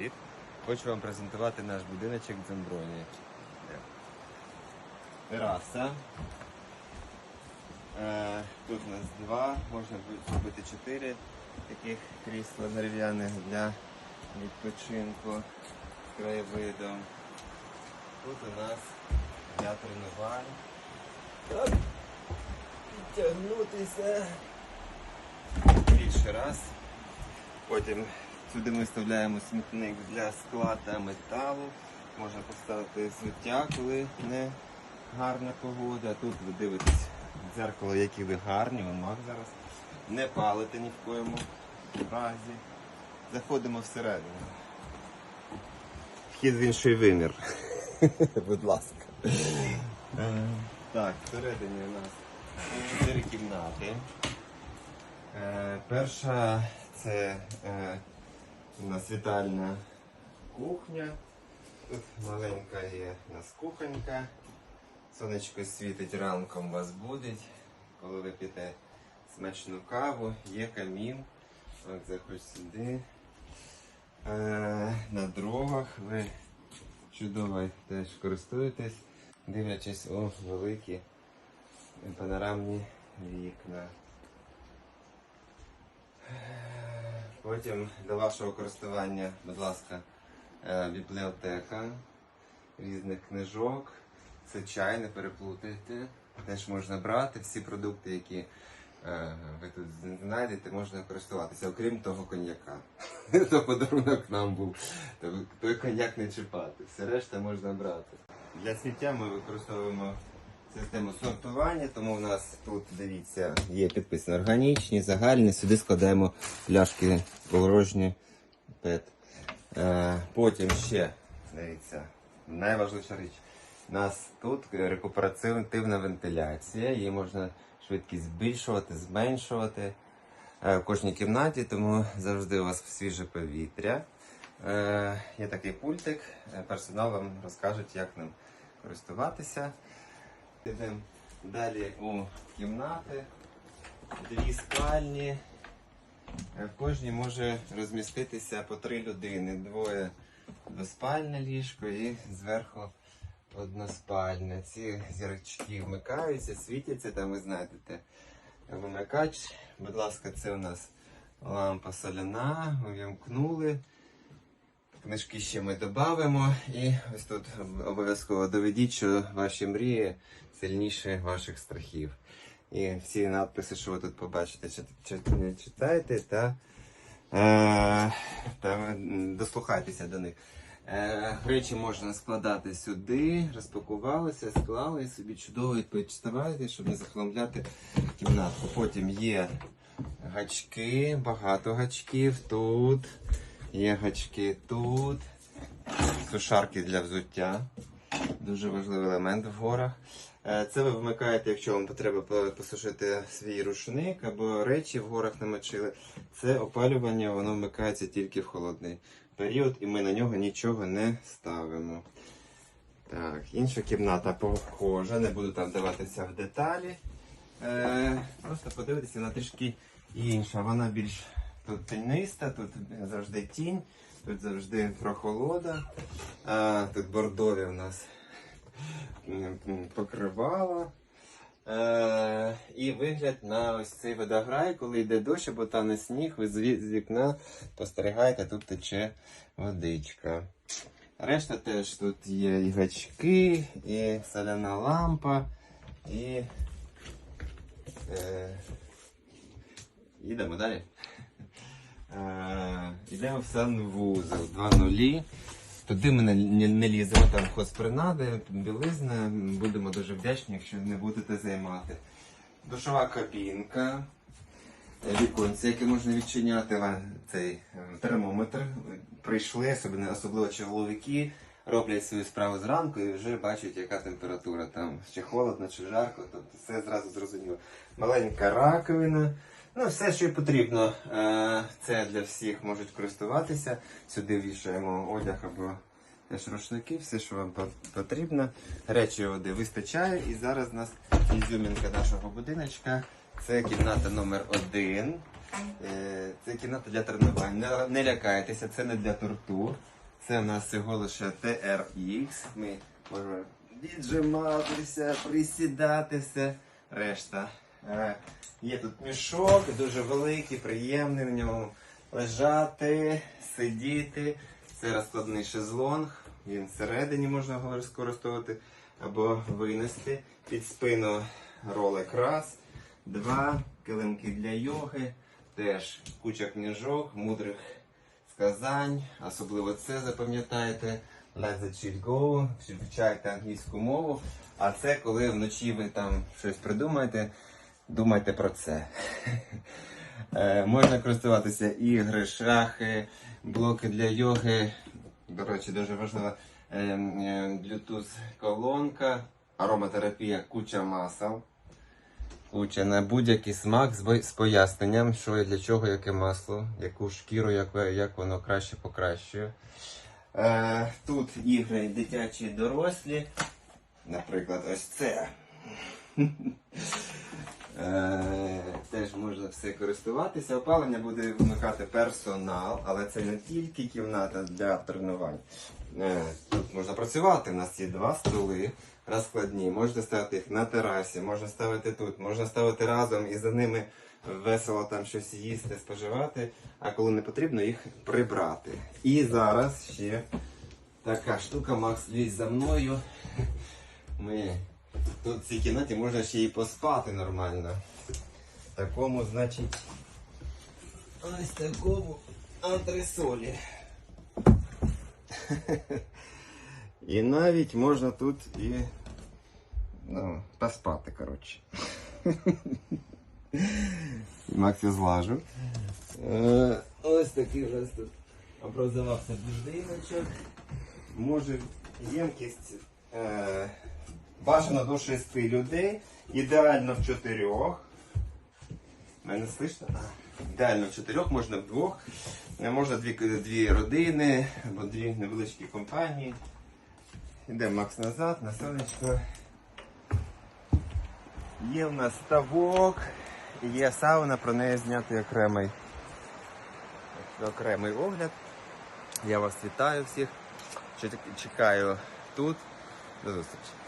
привіт! Хочу вам презентувати наш будиночок Дземброні. Тераса. Е, Тут у нас два, можна зробити чотири таких крісла дерев'яних для відпочинку з краєвидом. Тут у нас для тренувань. Так, підтягнутися більше раз. Потім сюди ми вставляємо смітник для скла та металу. Можна поставити взуття, коли не гарна погода. Тут ви дивитесь дзеркало, які ви гарні, вон маг зараз. Не палите ні в коєму разі. Заходимо всередину. Вхід в інший вимір. Будь ласка. Е, Так, всередині у нас чотири кімнати. Е, Перша це е, у нас вітальна кухня. Тут маленька є у нас кухонька. Сонечко світить ранком вас будить. Коли ви п'єте смачну каву, є камін. От заходь сюди. Е, на дрогах ви чудово теж користуєтесь, дивлячись у великі панорамні вікна. Потім до вашого користування, будь ласка, е, бібліотека різних книжок. Це чай, не переплутайте. Теж можна брати всі продукти, які е, ви тут знайдете, можна користуватися, окрім того коньяка. То подарунок нам був. Той коньяк не чіпати. Все решта можна брати. Для сміття ми використовуємо систему сортування, тому в нас тут, дивіться, є підписано органічні, загальні. Сюди складаємо пляшки порожні пет. Е, потім ще, дивіться, найважливіша річ. У нас тут рекуперативна вентиляція, її можна швидкість збільшувати, зменшувати е, в кожній кімнаті, тому завжди у вас свіже повітря. Е, є такий пультик, персонал вам розкажуть, як ним користуватися. Йдемо далі у кімнати, дві спальні. Е, В кожній може розміститися по три людини. Двоє двоспальне ліжко і зверху односпальне. Ці зірочки вмикаються, світяться, там ви знайдете вимикач. Будь ласка, це у нас лампа соляна, увімкнули. Книжки ще ми додамо. І ось тут обов'язково доведіть, що ваші мрії сильніші ваших страхів. І всі надписи, що ви тут побачите, чит- чит- читайте та, е, та дослухайтеся до них. Е, речі можна складати сюди, розпакувалися, склали собі чудово відпочиваєте, щоб не захламляти кімнатку. Потім є гачки, багато гачків тут. Є гачки тут. Сушарки для взуття. Дуже важливий елемент в горах. Е, Це ви вмикаєте, якщо вам потрібно посушити свій рушник або речі в горах намочили. Це опалювання, воно вмикається тільки в холодний період, і ми на нього нічого не ставимо. Так, інша кімната похожа, не буду там даватися в деталі. Е, просто подивитися, вона трішки інша. Вона більш тут тіниста, тут завжди тінь, тут завжди прохолода. А, тут бордові у нас покривало. Е, і вигляд на ось цей водограй, коли йде дощ або тане сніг, ви з вікна спостерігаєте, тут тече водичка. Решта теж тут є і гачки, і соляна лампа, і. Е, їдемо далі. Е, йдемо в санвузол 2 нулі. Туди ми не, не, ліземо, там хозпринади, білизна. Будемо дуже вдячні, якщо не будете займати. Душова кабінка, е, віконце, яке можна відчиняти, цей е, термометр. Прийшли, особливо, особливо чоловіки, роблять свою справу зранку і вже бачать, яка температура там, чи холодно, чи жарко, тобто все зразу зрозуміло. Маленька раковина. Ну, все, що потрібно, е, це для всіх можуть користуватися. Сюди вішаємо одяг або теж рушники, все, що вам потрібно. Речі води вистачає. І зараз у нас ізюмінка нашого будиночка. Це кімната номер один. Е, Це кімната для тренувань. Не, лякайтеся, це не для тортур. Це в нас всього лише TRX. Ми можемо віджиматися, присідати все. Решта. Е, Є тут мішок, дуже великий, приємний в ньому лежати, сидіти. Це розкладний шезлонг. Він всередині можна його скористовувати або винести. Під спину ролик раз, два, килимки для йоги, теж куча книжок, мудрих сказань, особливо це запам'ятайте. Let the chill go, вивчайте англійську мову. А це коли вночі ви там щось придумаєте, думайте про це. Е, Можна користуватися ігри, шахи, блоки для йоги. До речі, дуже важлива е, е, Bluetooth колонка, ароматерапія, куча масел. Куча на будь-який смак з, поясненням, що і для чого, яке масло, яку шкіру, як, як воно краще покращує. Тут ігри дитячі дорослі. Наприклад, ось це. Е, теж можна все користуватися. Опалення буде вмикати персонал, але це не тільки кімната для тренувань. Е, Тут можна працювати. У нас є два столи розкладні. Можна ставити їх на терасі, можна ставити тут, можна ставити разом і за ними весело там щось їсти, споживати, а коли не потрібно, їх прибрати. І зараз ще така штука, Макс, лізь за мною. Ми тут в цій кімнаті можна ще й поспати нормально. В такому, значить, ось такому антресолі. І навіть можна тут і ну, поспати, коротше. Макс я злажу. Е, ось такий у нас тут образувався будиночок. Може ємкість е, бажано до 6 людей, ідеально в чотирьох. Мене слышно? Ідеально в чотирьох, можна вдвох. Е, Можна дві, дві родини або дві невеличкі компанії. Іде Макс назад, на сонечко. Є в нас ставок, є сауна, про неї знятий окремий, окремий огляд. Я вас вітаю всіх. Чекаю тут. До зустрічі.